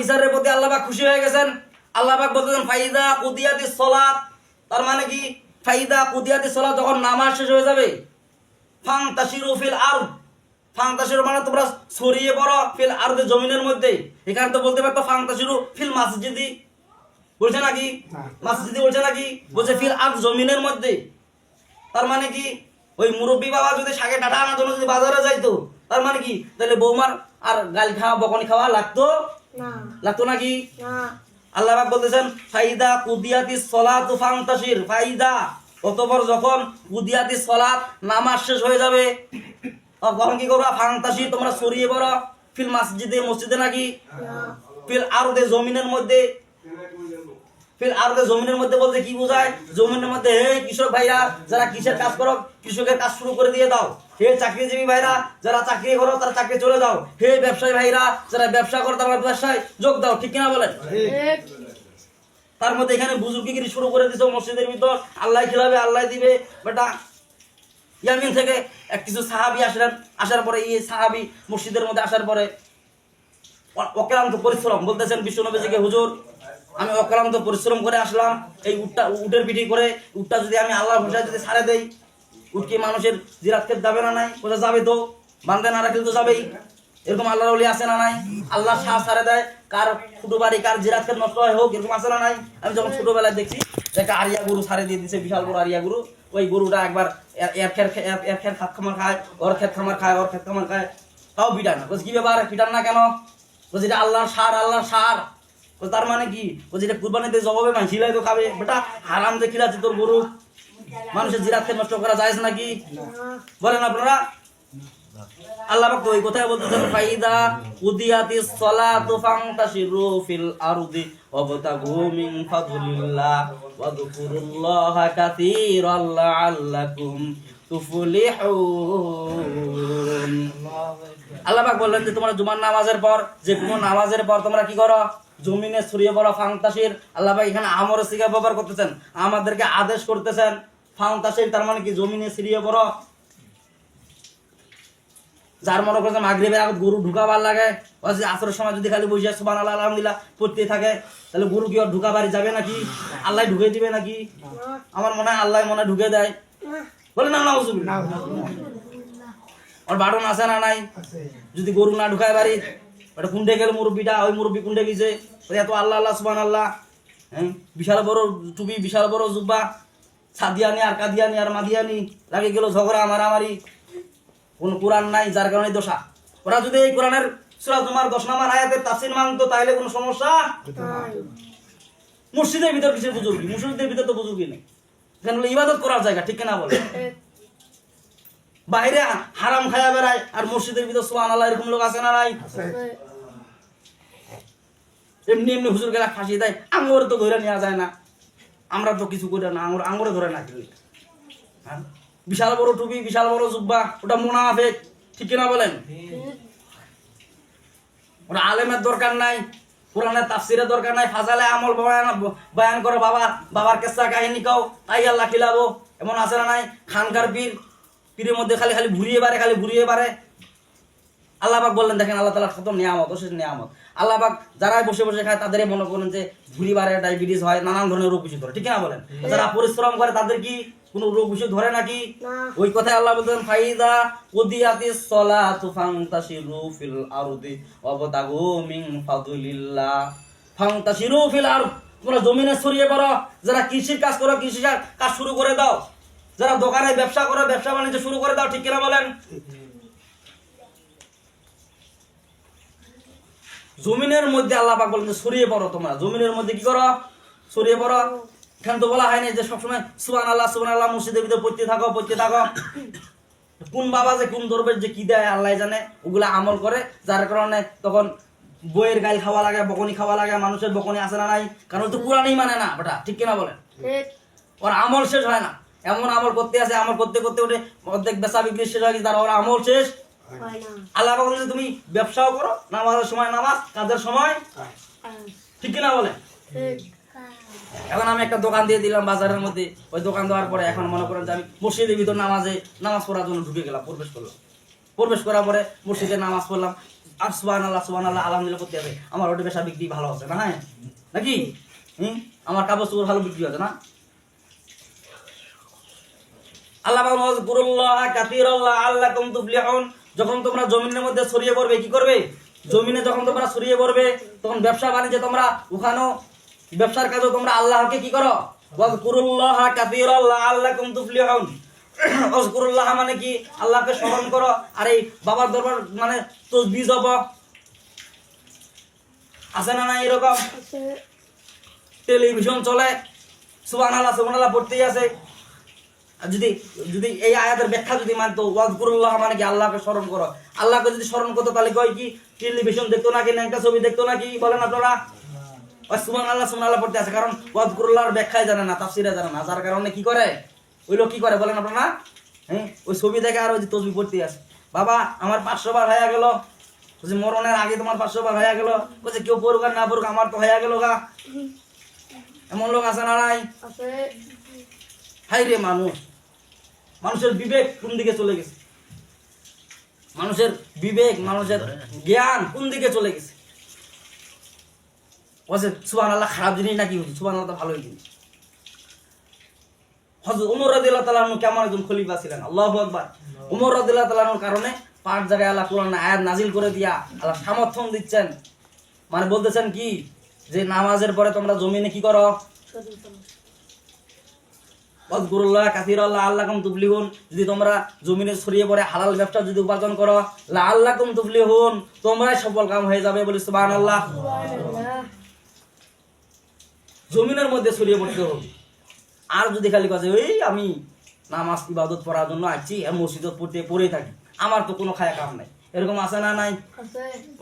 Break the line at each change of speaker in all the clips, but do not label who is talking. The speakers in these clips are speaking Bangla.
বিচারের প্রতি আল্লাহবাক খুশি হয়ে গেছেন। আল্লাহবাক বলতেছেন ফাইদা কুদিয়াতি সলাত। তার মানে কি? ফাইদা কুদিয়াতি সলাত যখন নামাজ শেষ হয়ে যাবে ফাং তাসিরু ফিল আরদ। ফাং তাসিরু মানে তোমরা ছড়িয়ে পড়ো ফিল আরদে জমিনের মধ্যে। এখানে তো বলতে পারতো ফাং তাসিরু ফিল মসজিদি। বলছে নাকি? মসজিদি বলছে নাকি? বলছে ফিল আরদ জমিনের মধ্যে। তার মানে কি? ওই মুরব্বী বাবা যদি শাকে টাটা আনার জন্য যদি বাজারে যাইতো তার মানে কি? তাহলে বৌমার আর গাল খাওয়া বকনি খাওয়া লাগতো লাগতো নাকি? আল্লাহ বলতেছেন ফাইদা কুদিয়াতি সলাতু ফান্তাসির ফাইদা। অতপর যখন কুদিয়াতি সলাত নামাজ শেষ হয়ে যাবে তখন কি করবা? ফান্তাসির তোমরা সরিয়ে পড়ো। ফিল মসজিদে মসজিদে নাকি? ফিল আরদে জমিনের মধ্যে। ফির আরদে জমিনের মধ্যে বলতে কি বোঝায়? জমিনের মধ্যে হে কৃষক ভাইরা যারা কিসের কাজ করো কৃষকের কাজ শুরু করে দিয়ে দাও। হে চাকরিজীবী ভাইরা যারা চাকরি করো তারা চাকরি চলে দাও হে ব্যবসায়ী ভাইরা যারা ব্যবসা করো তারা ব্যবসায় যোগ দাও ঠিক কিনা বলেন? তার মধ্যে এখানে বুজুর্গিগিরি শুরু করে দিছো মসজিদের ভিতর। আল্লাহ খিলাবে আল্লাহ দিবে? বেটা ইয়ামিন থেকে এক কিছু সাহাবি আসলেন। আসার পরে এই সাহাবি মসজিদের মধ্যে আসার পরে অক্লান্ত পরিশ্রম। বলতেছেন বিশ্বনবীজিকে হুজুর আমি অক্লান্ত পরিশ্রম করে আসলাম। এই উটটা উটের পিঠি করে উটটা যদি আমি আল্লাহ ভাষায় যদি ছাড়ে দেই উট কি মানুষের জিরাত খেতে যাবে না নাই? কোথায় যাবে তো? বান্ধে না রাখলে তো যাবেই। এরকম আল্লাহর ওলি আছে না নাই? আল্লাহ শাহ ছাড়ে দেয়। কার ফুটো বাড়ি, কার জিরাত খেত নষ্ট হয় হোক, এরকম আছে না নাই? আমি যখন ছোটবেলায় দেখছি, একটা আরিয়া গরু ছাড়ে দিয়ে দিছে, বিশাল বড় আরিয়া গরু। ওই গরুটা একবার এর খের এর খের খাত খামার খায়, ওর খেত খামার খায়, ওর খেত খামার খায়। তাও পিটায় না। বলছি, কি ব্যাপার? পিটান না কেন? বলছি, এটা আল্লাহর সার আল্লাহর সার। তার মানে কি? বলছি, এটা কুরবানিতে জবাবে মানে খিলাই তো খাবে। বেটা, হারাম যে খিলাচ্ছে তোর গরু। মানুষের জিরাত খেত নষ্ট করা যায় নাকি? বলেন আপনারা। আল্লাহ ওই বলতেছেন, ফাইদা উদিয়াতিস সালাতু ফান্তাশিরু ফিল আরদি ওয়াবতাগু মিন ফাদলিল্লাহ কাসীরান লাআল্লাকুম তুফলিহুন। আল্লাহ পাক বললেন যে, তোমরা জুমার নামাজের পর, যে কোনো নামাজের পর তোমরা কি করো? জমিনে ছড়িয়ে পড়ো ফাংতাসির আল্লাহ পাক এখানে আমর সিগা ব্যবহার করতেছেন, আমাদেরকে আদেশ করতেছেন ফাংতাসির তার মানে কি জমিনে ছড়িয়ে পড়ো। যার মনে করছে মাগরিবের আগত গরু ঢুকাবার লাগে আসরের সময় যদি খালি বসে সুবান আল্লাহ আলহামদুলিল্লাহ, পড়তে থাকে, তাহলে গরু কি ওর ঢুকা বাড়ি যাবে নাকি? আল্লাহ ঢুকে দিবে নাকি? আমার মনে হয় আল্লাহ মনে ঢুকে দেয়। বলে না না ওর বাড়ন আছে না নাই? যদি গরু না ঢুকায় বাড়ি ওটা কুন্ডে গেল মুরব্বীটা? ওই মুরব্বী কুন্ডে গেছে? এত আল্লাহ আল্লাহ সুবান আল্লাহ হ্যাঁ বিশাল বড় টুপি, বিশাল বড় জুব্বা। সাদিয়ানি আর কাদিয়ানি আর মাদিয়ানি লাগে গেল ঝগড়া মারামারি। কোন কোরআন নাই যার কারণে দোষা। ওরা যদি এই কোরআনের সুরা তোমার দশ নাম্বার আয়াতের তাফসির মানতো তাহলে কোনো সমস্যা মসজিদের ভিতর কিসের বুজুর্গি? মসজিদের ভিতর তো বুজুর্গি নেই। হলো ইবাদত করার জায়গা ঠিক না বলে? বাইরে হারাম খায়া বেড়ায় আর মসজিদের ভিতর সোহান আল্লাহ এরকম লোক আছে না নাই? এমনি এমনি হুজুর গেলা ফাঁসি দেয় আঙুর তো ধরে নেওয়া যায় না। আমরা তো কিছু করি না, আঙুর আঙুরে ধরে না কেউ। হ্যাঁ? বিশাল বড় টুপি, বিশাল বড় জুব্বা, ওটা মোনাফেক, ঠিক না বলেন ওটা আলেমের দরকার নাই, কোরআনের তাফসিরের দরকার নাই, ফাজালে আমল বয়ান বয়ান করে, বাবা, বাবার কেসা কাহিনী কাও, তাই আল্লাহ খিলাবো, এমন আছে না নাই খানকার পীর, পীরের মধ্যে খালি খালি ঘুরিয়ে বারে খালি ঘুরিয়ে বারে আল্লাহ পাক বললেন দেখেন আল্লাহ তালা কত নিয়ামত অশেষ নিয়ামত। আল্লাহ পাক যারা বসে বসে খায় তাদেরই মনে করেন যে ঘুরি বারে ডায়াবেটিস হয় নানান ধরনের রোগ বিষয় ধরে ঠিক না বলেন? যারা পরিশ্রম করে তাদের কি কোনো রোগ বিষয় ধরে নাকি? ওই কথায় আল্লাহ বলতেন ফাইদা ফিল আরদি মিন ফাদলিল্লাহ। ফিল আরদ তোমরা জমিনে ছড়িয়ে পড়ো যারা কৃষির কাজ করো কৃষি কাজ শুরু করে দাও। যারা দোকানে ব্যবসা করো ব্যবসা বাণিজ্য শুরু করে দাও ঠিক কিনা বলেন? জমিনের মধ্যে আল্লাহ পাক বলেন যে ছড়িয়ে পড়ো তোমরা। জমিনের মধ্যে কি করো? ছড়িয়ে পড়ো। এখানে তো বলা হয় না যে সবসময় সুবান আল্লাহ সুবান আল্লাহ মসজিদের ভিতরে পড়তে থাকো পড়তে থাকো। কোন বাবা যে কোন ধরবে যে কি দেয় আল্লাহ জানে ওগুলা আমল করে। যার কারণে তখন বইয়ের গাল খাওয়া লাগে বকনি খাওয়া লাগে মানুষের বকনি আসে না নাই? কারণ তো পুরানি মানে না ওটা ঠিক কিনা বলেন?
ঠিক।
ওর আমল শেষ হয় না। এমন আমল করতে আছে আমল করতে করতে ওঠে অর্ধেক বেচা বিক্রি শেষ হয় তার ওর আমল শেষ। আল্লাহ বলেছে তুমি ব্যবসাও করো নামাজের সময় নামাজ কাজের সময় ঠিক কিনা
ঠিক।
এখন আমি একটা দোকান দিয়ে দিলাম বাজারের মধ্যে ওই দোকান দেওয়ার পরে এখন মনে করেন যে আমি মসজিদের ভিতর নামাজে নামাজ পড়ার জন্য ঢুকে গেলাম প্রবেশ করলাম। প্রবেশ করার পরে মসজিদে নামাজ পড়লাম। আর সুবান আল্লাহ সুবান আল্লাহ আলহামদুলিল্লাহ করতে হবে। আমার ওটা বেশা বিক্রি ভালো হচ্ছে না হ্যাঁ? নাকি? হুম? আমার কাপড় চোপড় ভালো বিক্রি হচ্ছে না? আল্লাহ গুরুল্লাহ কাতিরুল্লাহ আল্লাহ কুম তুফলিহুন। যখন তোমরা জমিনের মধ্যে ছড়িয়ে পড়বে কি করবে? জমিনে যখন তোমরা ছড়িয়ে পড়বে তখন ব্যবসা বাণিজ্যে তোমরা ওখানেও ব্যবসার কাজে তোমরা আল্লাহকে কি করো? ওয়াজকুরুল্লাহ তুফলিহুন। মানে কি? আল্লাহকে স্মরণ করো। আর এই বাবার দরবার মানে তসবিহ জপ। আছে না না এরকম? টেলিভিশন চলে। সুবান আল্লাহ সুবান আল্লাহ পড়তেই আছে। যদি যদি এই আয়াতের ব্যাখ্যা যদি মানতো ওয়াজকুরুল্লাহ মানে কি আল্লাহকে স্মরণ করো। আল্লাহকে যদি স্মরণ করতো তাহলে কয় কি? টেলিভিশন দেখতো নাকি না একটা ছবি দেখতো নাকি বলেন আপনারা। সুবান আল্লাহ সুবান আল্লাহ পড়তে আছে কারণ ওয়াজকুরুল্লাহর ব্যাখ্যাই জানে না তাফসিরে জানে না। যার কারণে কি করে? ওই লোক কি করে বলেন আপনারা? হ্যাঁ? ওই ছবি দেখে আর ওই যে তসবি পড়তে আছে। বাবা আমার পাঁচশো বার হয়ে গেল। বলছে মরণের আগে তোমার পাঁচশো বার হয়ে গেল। বলছে কেউ পড়ুক আর না পড়ুক আমার তো হয়ে গেল গা। এমন লোক আছে না নাই? হাই রে মানুষ মানুষের বিবেক কোন দিকে চলে গেছে? মানুষের বিবেক মানুষের জ্ঞান কোন দিকে চলে গেছে? বলছে সুবান আল্লাহ খারাপ জিনিস নাকি সুবান আল্লাহ তো ভালোই জিনিস। হজরত উমর রাদিল্লাহ তালাহনু কেমন একজন খলিফা ছিলেন? আল্লাহ আকবার। উমর রাদিল্লাহ তালাহনুর কারণে পাঁচ জায়গায় আল্লাহ কোরআন আয়াত নাজিল করে দিয়া আল্লাহ সমর্থন দিচ্ছেন। মানে বলতেছেন কি? যে নামাজের পরে তোমরা জমিনে কি করো?
সচেতন
ওয়াজকুরুল্লাহ কাসীরাল্লাহ আল্লাকুম তুফলিহুন যদি তোমরা জমিনে ছড়িয়ে পড়ে হালাল ব্যবসা যদি উপার্জন করো লা আল্লাকুম তুফলিহুন তোমরাই সফল কাম হয়ে যাবে বলে সুবহানাল্লাহ।
সুবহানাল্লাহ
জমিনের মধ্যে ছড়িয়ে পড়তে হবে। আর যদি খালি কাজে ওই আমি নামাজ ইবাদত পড়ার জন্য আসছি মসজিদত পড়তে পড়েই থাকি। আমার তো কোনো খায়া কাম নাই। এরকম আছে না নাই?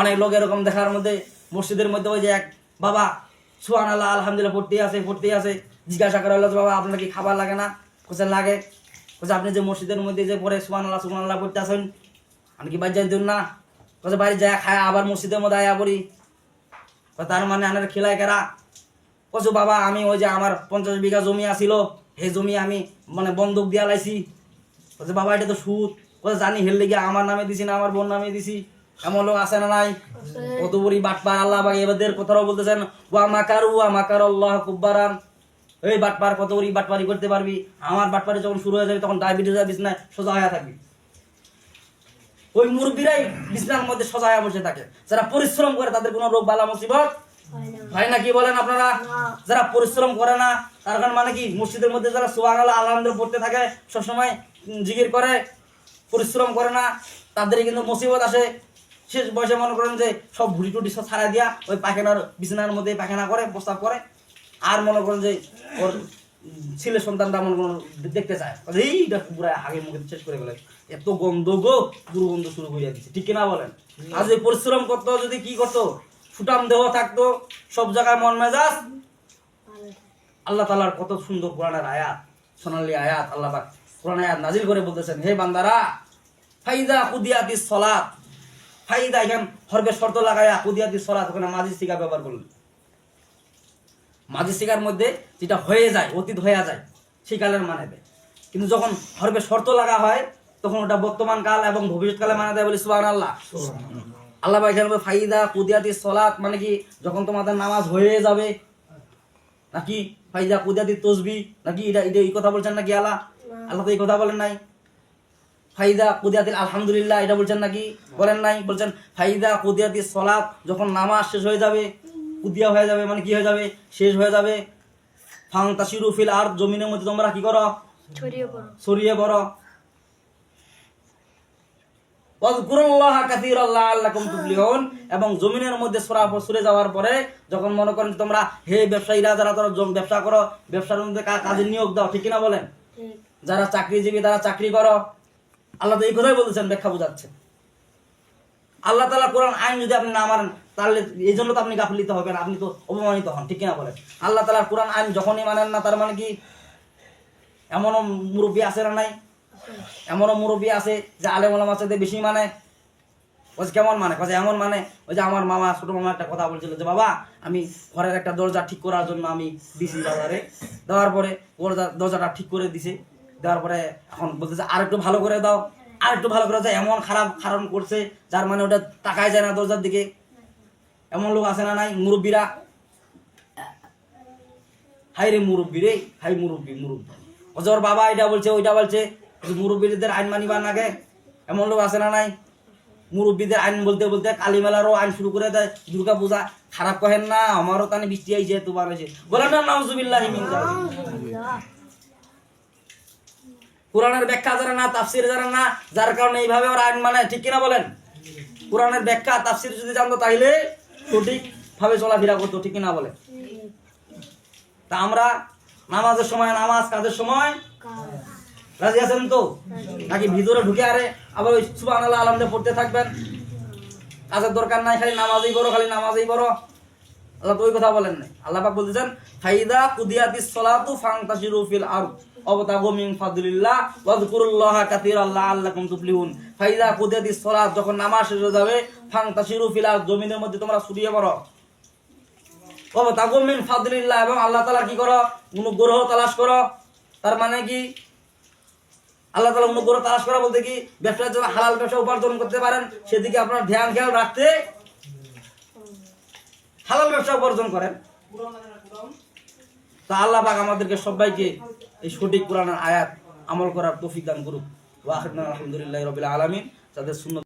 অনেক লোক এরকম দেখার মধ্যে মসজিদের মধ্যে ওই যে এক বাবা সুহান আল্লাহ আলহামদুলিল্লাহ পড়তেই আছে পড়তেই আছে। জিজ্ঞাসা করা হলো যে, বাবা, আপনার কি খাবার লাগে না? কোথায় লাগে? কোথায় আপনি যে মসজিদের মধ্যে যে পরে সুহান আল্লাহ সুহান আল্লাহ পড়তে আসেন আমি কি বাড়ি যাই দিন না? কোথায় বাড়ি যায় খায়, আবার মসজিদের মধ্যে আয়া পড়ি। তার মানে আনার খেলায় কেরা? কচু বাবা, আমি ওই যে আমার পঞ্চাশ বিঘা জমি আছিল সেই জমি আমি মানে বন্ধক দিয়া লাইছি। বলছে বাবা, এটা তো সুদ কোথায় জানি হেললে গিয়ে আমার নামে দিছি না, আমার বোন নামে দিছি, এমন লোক আছে না নাই? কত বড়ি বাটপার, আল্লাহ বাগে এবাদের কথাও বলতেছেন, ওয়া মাকার ওয়া মাকার আল্লাহ কুব্বারান। এই বাটপার কত বড়ি বাটপারি করতে পারবি? আমার বাটপারি যখন শুরু হয়ে যাবে তখন ডায়াবেটিস বিছনায় সোজা হয়ে থাকবি। ওই মুরব্বীরাই বিছনার মধ্যে সোজা হয়ে বসে থাকে। যারা পরিশ্রম করে তাদের কোনো রোগ বালা মুসিবত
হয় না।
কি বলেন আপনারা? যারা পরিশ্রম করে না তার কারণ মানে কি? মসজিদের মধ্যে যারা আলহামদুলিল্লাহ পড়তে থাকে সবসময় জিকির করে পরিশ্রম করে না তাদের কিন্তু মুসিবত আসে। শেষ বয়সে মনে করেন যে সব ভুড়ি টুটি সব ছাড়া দিয়া ওই পায়খানার বিছানার মধ্যে পায়খানা করে প্রস্তাব করে। আর মনে করেন যে ওর ছেলে সন্তানরা মনে করেন দেখতে চায়। বলে, এই দেখ পুরো আগে মুখে শেষ করে গেলে এত গন্ধ গো দুর্গন্ধ শুরু করে দিচ্ছে ঠিক কিনা বলেন? যদি পরিশ্রম করতো যদি কি করতো? সুটাম দেহ থাকতো সব জায়গায় মন মেজাজ। আল্লাহ তালার কত সুন্দর কোরআনের আয়াত সোনালী আয়াত আল্লাহ কোরআন আয়াত নাজিল করে বলতেছেন হে বান্দারা ফাইদা কুদিয়াতি সলাত। ফাইদা এখান হরবে শর্ত লাগায়া কুদিয়াতি সলাত ওখানে মাঝি শিকা ব্যবহার করলেন। মাঝি শিকার মধ্যে যেটা হয়ে যায় অতীত হয়ে যায় সেই কালের মানে দেয় কিন্তু যখন হরবে শর্ত লাগা হয় তখন ওটা বর্তমান কাল এবং ভবিষ্যৎ কালে মানে দেয় বলি সুবাহ আল্লাহ আল্লাহ ভাই এখানে বলে, ফাইদা কুদিয়াতি সলাত মানে কি যখন তোমাদের নামাজ হয়ে যাবে নাকি ফাইদা কুদিয়াতি তসবি নাকি এটা এটা এই কথা বলছেন নাকি আল্লাহ? আল্লাহ তো এই কথা বলেন নাই। ফাইদা কুদিয়াতিল আলহামদুলিল্লাহ এটা বলছেন নাকি? বলেন নাই বলছেন ফাইদা কুদিয়াতি সলাত যখন নামাজ শেষ হয়ে যাবে কুদিয়া হয়ে যাবে মানে কি হয়ে যাবে? শেষ হয়ে যাবে। ফাং তাসিরু ফিল আর জমিনের মধ্যে তোমরা কি করো?
ছড়িয়ে পড়ো।
এবং জমিনের মধ্যে সরা সরে যাওয়ার পরে যখন মনে করেন তোমরা হে ব্যবসায়ীরা যারা জম- ব্যবসা করো ব্যবসার মধ্যে কাজে নিয়োগ দাও ঠিক কিনা বলেন? যারা চাকরিজীবী তারা চাকরি করো। আল্লাহ তো এই কথাই বলতেছেন ব্যাখ্যা বোঝাচ্ছে আল্লাহ তালা কোরআন আইন যদি আপনি না মানেন, তাহলে এই জন্য তো আপনি গাফলিত হবেন আপনি তো অপমানিত হন, ঠিক কিনা বলেন? আল্লাহ তালার কোরআন আইন যখনই মানেন না, তার মানে কি? এমনও মুরব্বী আছে না নাই? এমনও মুরব্বী আছে যে আলেম ওলামা সাথে বেশি মানে? বলছে কেমন মানে? কাজে এমন মানে? ওই যে আমার মামা, ছোট মামা একটা কথা বলছিল যে, বাবা, আমি ঘরের একটা দরজা ঠিক করার জন্য আমি দিছি বাজারে। দেওয়ার পরে ওর দরজাটা ঠিক করে দিছে। দেওয়ার পরে এখন বলতেছে আর একটু ভালো করে দাও। আর একটু ভালো করা যায়, এমন খারাপ খারাপ করছে, যার মানে ওটা তাকায় যায় না দরজার দিকে। এমন লোক আছে না নাই, মুরব্বীরা। হাই রে মুরব্বী রে, হাই মুরব্বী মুরব্বী। ওজোর বাবা এটা বলছে, ওইটা বলছে মুরব্বীদের আইন মানিবার নাগে এমন লোক আছে না নাই, মুরব্বীদের আইন বলতে বলতে কালী মেলারও আইন শুরু করে দেয়। দুর্গা পূজা খারাপ কহেন না, আমারও তানে বৃষ্টি আইছে, তোমার হয়েছে। বলেন না।
আলহামদুলিল্লাহ
কোরআনের ব্যাখ্যা যারা না, তাফসির যারা না, যার কারণে এইভাবে ওরা আইন মানে ঠিক কিনা বলেন? কোরআনের ব্যাখ্যা, তাফসির যদি জানতো তাইলে সঠিক ভাবে চলাফেরা করতো, ঠিক কিনা বলে তা আমরা নামাজের সময় নামাজ, কাজের সময় রাজি আছেন তো? নাকি ভিতরে ঢুকে আরে আবার ওই সুবাহ আল্লাহ আলমদে পড়তে থাকবেন? কাজের দরকার নাই, খালি নামাজই বড় খালি নামাজই বড় আল্লাহ তো ওই কথা বলেন নাই। আল্লাহ বলতেছেন, ফাইদা কুদিয়াতিস সালাতু ফান্তাশিরু ফিল আরদ। অবতাগু মিন ফাদলিল্লাহ যখন নামাজ শেষ হয়ে যাবে ফান্তাশিরু ফিল আরদ, জমিনের মধ্যে তোমরা ছড়িয়ে পড়ো। অবতাগু মিন এবং আল্লাহ তাআলা কি করো? অনুগ্রহ তালাশ করো। তার মানে কি? আল্লাহ তালা অনুগ্রহ তালাশ করা বলতে কি? ব্যবসার জন্য হালাল ব্যবসা উপার্জন করতে পারেন, সেদিকে আপনার ধ্যান, খেয়াল রাখতে হালাল ব্যবসা উপার্জন করেন। তা আল্লাহ পাক আমাদেরকে সবাইকে এই সঠিক কোরআনের আয়াত আমল করার তৌফিক দান করুক। ওয়া আলহামদুলিল্লাহ আলহামদুলিল্লাহি আলমিন। তাদের সুন্নত